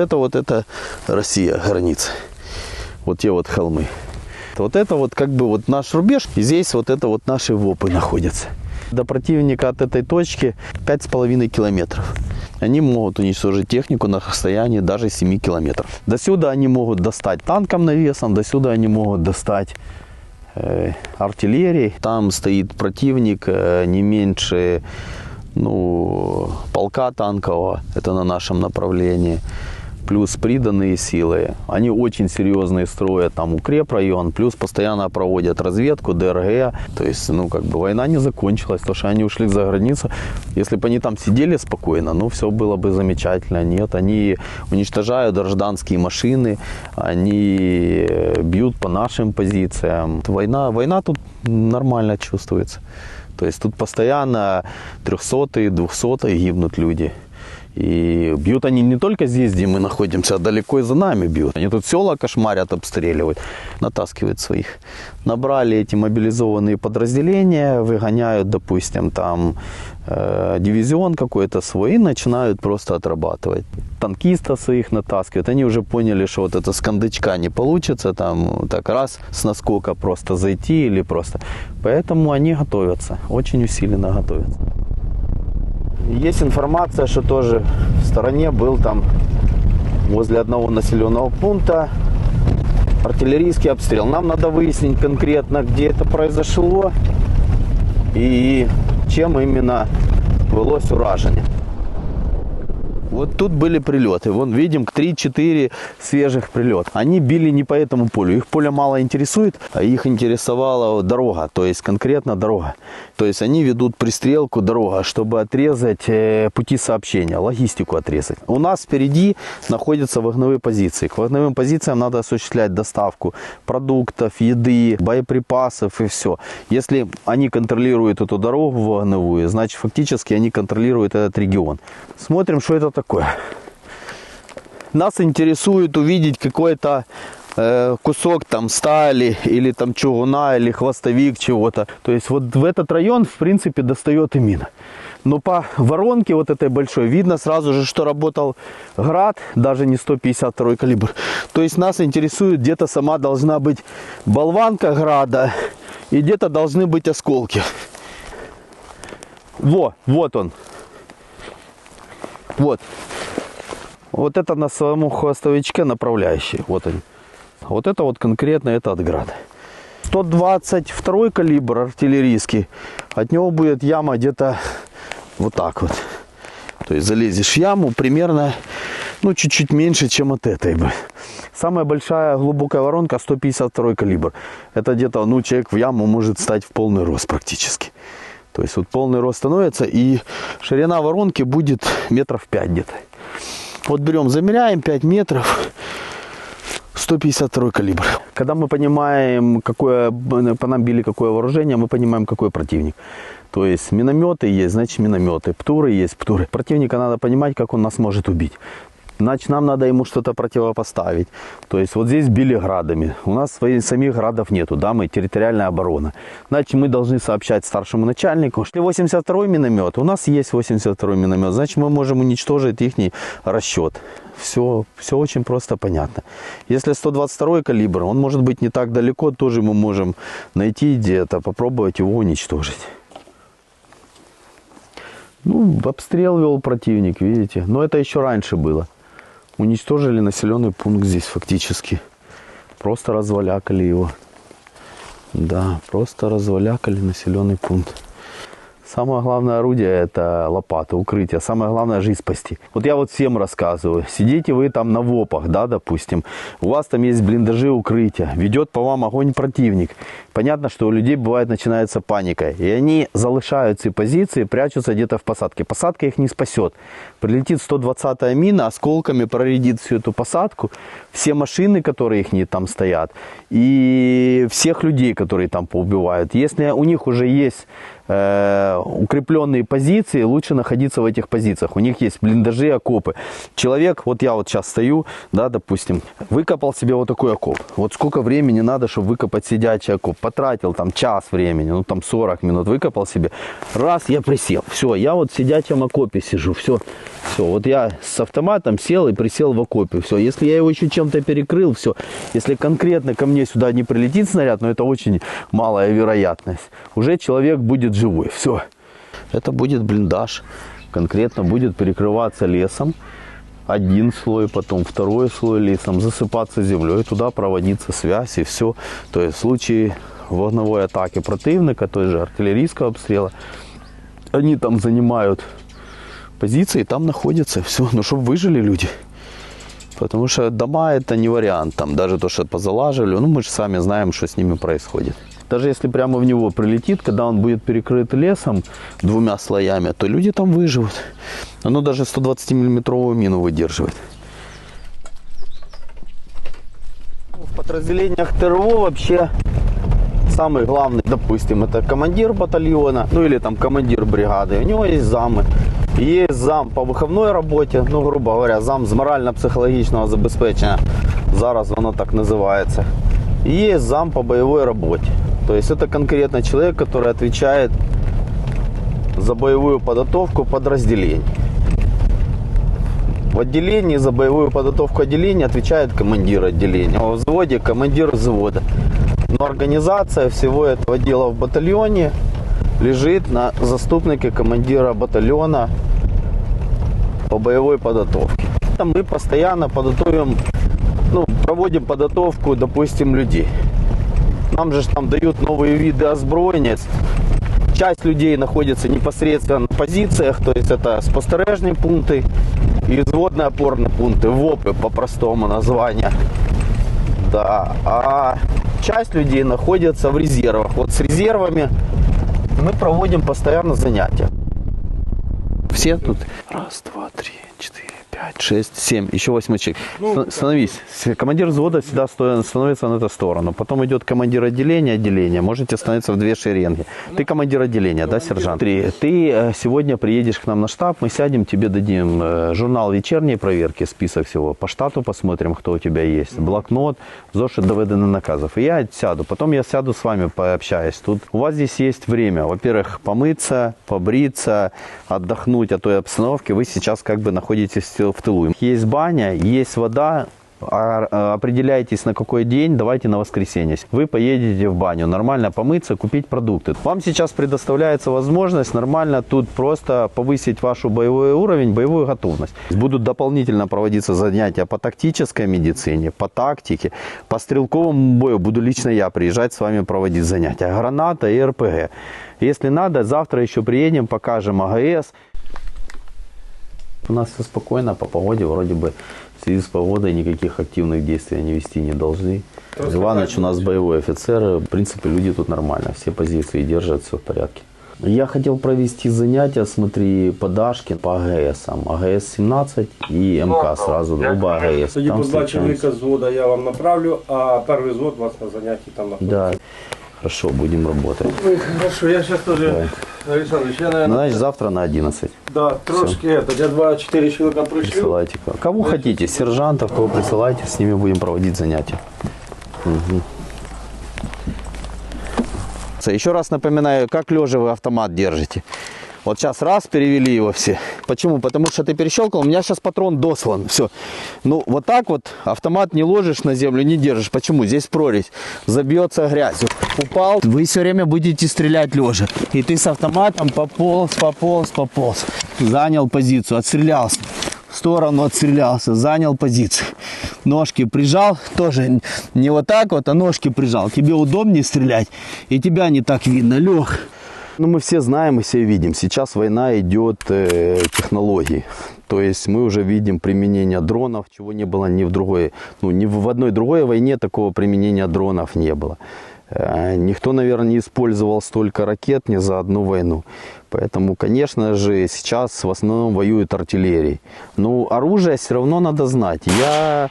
это вот это Россия, граница. Вот те вот холмы. Вот это вот как бы вот наш рубеж, и здесь вот это вот наши ВОПы находятся. До противника от этой точки 5,5 километров. Они могут уничтожить технику на расстоянии даже 7 километров. До сюда они могут достать танком навесом, до сюда они могут достать э, артиллерией. Там стоит противник э, не меньше ну, полка танкового, это на нашем направлении плюс приданные силы. Они очень серьезные строят там укрепрайон, плюс постоянно проводят разведку, ДРГ. То есть, ну, как бы война не закончилась, потому что они ушли за границу. Если бы они там сидели спокойно, ну, все было бы замечательно. Нет, они уничтожают гражданские машины, они бьют по нашим позициям. Война, война тут нормально чувствуется. То есть тут постоянно 300-е, 200 гибнут люди. И бьют они не только здесь, где мы находимся, а далеко и за нами бьют. Они тут села кошмарят, обстреливают, натаскивают своих. Набрали эти мобилизованные подразделения, выгоняют, допустим, там э, дивизион какой-то свой и начинают просто отрабатывать. Танкистов своих натаскивают. Они уже поняли, что вот это с не получится, там так раз с наскока просто зайти или просто. Поэтому они готовятся, очень усиленно готовятся. Есть информация, что тоже в стороне был там возле одного населенного пункта артиллерийский обстрел. Нам надо выяснить конкретно, где это произошло и чем именно велось уражение. Вот тут были прилеты. Вон видим 3-4 свежих прилета. Они били не по этому полю. Их поле мало интересует, а их интересовала дорога. То есть конкретно дорога. То есть они ведут пристрелку дорога, чтобы отрезать э, пути сообщения, логистику отрезать. У нас впереди находятся вогновые позиции. К вогновым позициям надо осуществлять доставку продуктов, еды, боеприпасов и все. Если они контролируют эту дорогу вогновую, значит фактически они контролируют этот регион. Смотрим, что это такое. Нас интересует увидеть какой-то э, кусок там стали или там чугуна или хвостовик чего-то. То есть вот в этот район в принципе достает и мина. Но по воронке вот этой большой видно сразу же, что работал град, даже не 152 калибр. То есть нас интересует, где-то сама должна быть болванка града и где-то должны быть осколки. Во, вот он. Вот. Вот это на своем хвостовичке направляющий. Вот они. Вот это вот конкретно это от града. 122 калибр артиллерийский. От него будет яма где-то вот так вот. То есть залезешь в яму примерно, ну, чуть-чуть меньше, чем от этой бы. Самая большая глубокая воронка 152 калибр. Это где-то, ну, человек в яму может стать в полный рост практически. То есть вот полный рост становится и ширина воронки будет метров 5 где-то. Вот берем, замеряем 5 метров. 152 калибр. Когда мы понимаем, какое по нам били какое вооружение, мы понимаем, какой противник. То есть минометы есть, значит минометы, птуры есть, птуры. Противника надо понимать, как он нас может убить значит нам надо ему что-то противопоставить. То есть вот здесь били градами. У нас своих самих градов нету, да, мы территориальная оборона. Значит мы должны сообщать старшему начальнику, что 82-й миномет, у нас есть 82-й миномет, значит мы можем уничтожить их расчет. Все, все очень просто понятно. Если 122 калибр, он может быть не так далеко, тоже мы можем найти где-то, попробовать его уничтожить. Ну, обстрел вел противник, видите. Но это еще раньше было уничтожили населенный пункт здесь фактически. Просто развалякали его. Да, просто развалякали населенный пункт. Самое главное орудие это лопата, укрытие. Самое главное жизнь спасти. Вот я вот всем рассказываю. Сидите вы там на ВОПах, да, допустим. У вас там есть блиндажи, укрытия. Ведет по вам огонь противник. Понятно, что у людей бывает начинается паника. И они залишают свои позиции, прячутся где-то в посадке. Посадка их не спасет. Прилетит 120-я мина, осколками проредит всю эту посадку. Все машины, которые их не там стоят. И всех людей, которые там поубивают. Если у них уже есть э, укрепленные позиции, лучше находиться в этих позициях. У них есть блиндажи, окопы. Человек, вот я вот сейчас стою, да, допустим, выкопал себе вот такой окоп. Вот сколько времени надо, чтобы выкопать сидячий окоп? Потратил там час времени, ну там 40 минут выкопал себе. Раз, я присел. Все, я вот в сидячем окопе сижу. Все, все. Вот я с автоматом сел и присел в окопе. Все, если я его еще чем-то перекрыл, все. Если конкретно ко мне сюда не прилетит снаряд, но это очень малая вероятность, уже человек будет живой. Все. Это будет блиндаж. Конкретно будет перекрываться лесом. Один слой, потом второй слой лесом, засыпаться землей, туда проводиться связь и все. То есть в случае вогновой атаки противника, той же артиллерийского обстрела, они там занимают позиции, там находятся, все, ну чтобы выжили люди. Потому что дома это не вариант, там даже то, что позалаживали, ну мы же сами знаем, что с ними происходит. Даже если прямо в него прилетит, когда он будет перекрыт лесом двумя слоями, то люди там выживут. Оно даже 120 миллиметровую мину выдерживает. В подразделениях ТРО вообще самый главный, допустим, это командир батальона, ну или там командир бригады. У него есть замы. Есть зам по виховної роботі, ну, грубо говоря, зам з морально-психологічного забезпечення. Зараз воно так називається. И есть зам по боевой работе. То есть это конкретно человек, который отвечает за боевую подготовку подразделений. В отделении за боевую подготовку отделения отвечает командир отделения, а в взводе командир взвода. Но организация всего этого дела в батальоне лежит на заступнике командира батальона по боевой подготовке. Мы постоянно подготовим, ну, проводим подготовку, допустим, людей. Нам же там дают новые виды озброения. Часть людей находится непосредственно на позициях, то есть это спостережные пункты и взводные опорные пункты, ВОПы по-простому названию. Да, а часть людей находится в резервах. Вот с резервами мы проводим постоянно занятия. Все тут? Раз, два, три, четыре, пять, шесть, семь. Еще восьмой человек. Ст- Становись. Командир взвода всегда становится на эту сторону. Потом идет командир отделения, отделения. Можете становиться в две шеренги. Ты командир отделения, да, сержант? Три. Ты э, сегодня приедешь к нам на штаб, мы сядем, тебе дадим э, журнал вечерней проверки, список всего. По штату посмотрим, кто у тебя есть. Блокнот, зошит доведенных наказов. И я сяду. Потом я сяду с вами, пообщаюсь. Тут у вас здесь есть время. Во-первых, помыться, побриться, отдохнуть от той обстановки. Вы сейчас как бы находитесь в тылу. Есть баня, есть вода, а- а, определяетесь на какой день, давайте на воскресенье. Вы поедете в баню, нормально помыться, купить продукты. Вам сейчас предоставляется возможность нормально тут просто повысить вашу боевой уровень, боевую готовность. Будут дополнительно проводиться занятия по тактической медицине, по тактике, по стрелковому бою. Буду лично я приезжать с вами проводить занятия. Граната и РПГ. Если надо, завтра еще приедем, покажем АГС. У нас все спокойно, по погоде вроде бы в связи с погодой никаких активных действий они вести не должны. Иваныч у нас боевой офицер, в принципе люди тут нормально, все позиции держат, все в порядке. Я хотел провести занятия, смотри, по Дашке, по АГС. АГС-17 и МК сразу, оба АГС. Тоді Там по два встречаемся. чоловіка з взвода я вам направлю, а перший взвод вас на занятті там знаходиться. Да, Хорошо, будем работать. Ой, хорошо, я зараз теж, Олександрович, я, Ну, наверное, Значит, завтра на 11. да, трошки, это, я два-чотири чоловіка пришлю. Присылайте. Кого хотите, сержантов, кого присылайте, с ними будем проводить занятия. Мгм. Еще раз напоминаю, как лежа вы автомат держите. Вот сейчас раз перевели его все. Почему? Потому что ты перещелкал, у меня сейчас патрон дослан. Все. Ну, вот так вот автомат не ложишь на землю, не держишь. Почему? Здесь прорезь. Забьется грязью. Упал, вы все время будете стрелять лежа. И ты с автоматом пополз, пополз, пополз. Занял позицию, отстрелялся. В сторону отстрелялся, занял позицию. Ножки прижал, тоже не вот так вот, а ножки прижал. Тебе удобнее стрелять, и тебя не так видно. Лег. Ну, мы все знаем и все видим. Сейчас война идет э, технологий. То есть мы уже видим применение дронов, чего не было ни в другой, ну, ни в одной другой войне такого применения дронов не было. Э, Никто, наверное, не использовал столько ракет ни за одну войну. Поэтому, конечно же, сейчас в основном воюют артиллерией. Но оружие все равно надо знать. Я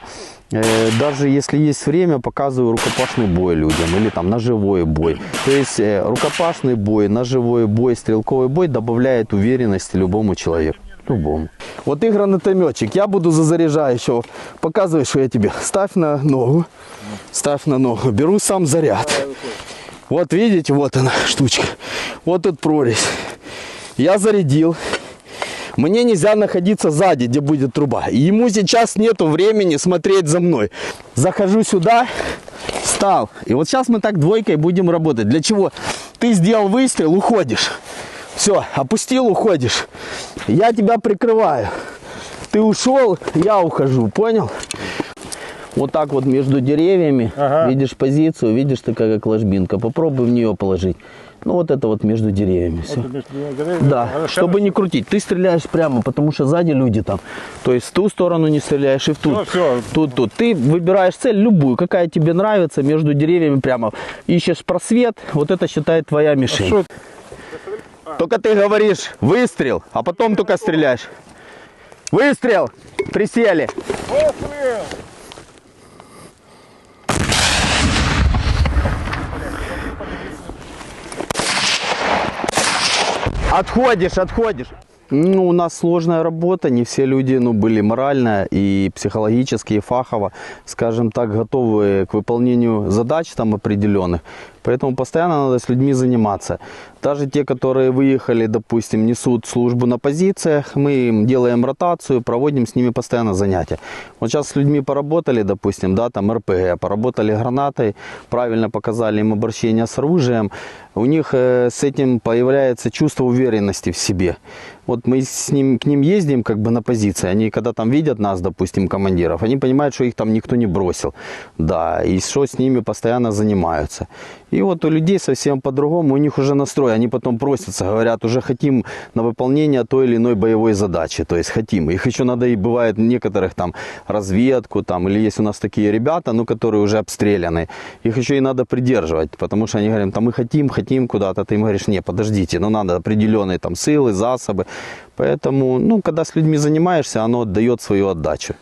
э, даже если есть время, показываю рукопашный бой людям или там ножевой бой. То есть э, рукопашный бой, ножевой бой, стрелковый бой добавляет уверенности любому человеку. Любому. Вот ты гранатометчик, я буду за заряжающего. Показывай, что я тебе. Ставь на ногу. Ставь на ногу. Беру сам заряд. Вот видите, вот она штучка. Вот тут прорезь. Я зарядил. Мне нельзя находиться сзади, где будет труба. Ему сейчас нету времени смотреть за мной. Захожу сюда, встал. И вот сейчас мы так двойкой будем работать. Для чего? Ты сделал выстрел, уходишь. Все, опустил, уходишь. Я тебя прикрываю. Ты ушел, я ухожу, понял? Вот так вот между деревьями, Ага. видишь позицию, видишь такая как ложбинка. Попробуй в нее положить. Ну вот это вот между деревьями. Все. Да, чтобы не крутить. Ты стреляешь прямо, потому что сзади люди там. То есть в ту сторону не стреляешь и в ту. Ну, всё. Тут, тут. Ты выбираешь цель любую, какая тебе нравится, между деревьями прямо. Ищешь просвет, вот это считает твоя мишень. Что Только ты говоришь выстрел, а потом только стреляешь. Выстрел! Присели. Отходишь, отходишь. Ну, у нас сложная работа, не все люди ну, были морально и психологически, и фахово, скажем так, готовы к выполнению задач там определенных. Поэтому постоянно надо с людьми заниматься. Даже те, которые выехали, допустим, несут службу на позициях, мы им делаем ротацию, проводим с ними постоянно занятия. Вот сейчас с людьми поработали, допустим, да, там РПГ, поработали гранатой, правильно показали им обращение с оружием, у них э, с этим появляется чувство уверенности в себе. Вот мы с ним, к ним ездим как бы на позиции, они когда там видят нас, допустим, командиров, они понимают, что их там никто не бросил, да, и что с ними постоянно занимаются. И вот у людей совсем по-другому, у них уже настрой, они потом просятся, говорят, уже хотим на выполнение той или иной боевой задачи, то есть хотим. Их еще надо и бывает некоторых там разведку, там, или есть у нас такие ребята, ну, которые уже обстреляны, их еще и надо придерживать, потому что они говорят, там мы хотим, хотим куда-то, ты им говоришь, не, подождите, ну, надо определенные там силы, засобы, поэтому, ну, когда с людьми занимаешься, оно дает свою отдачу.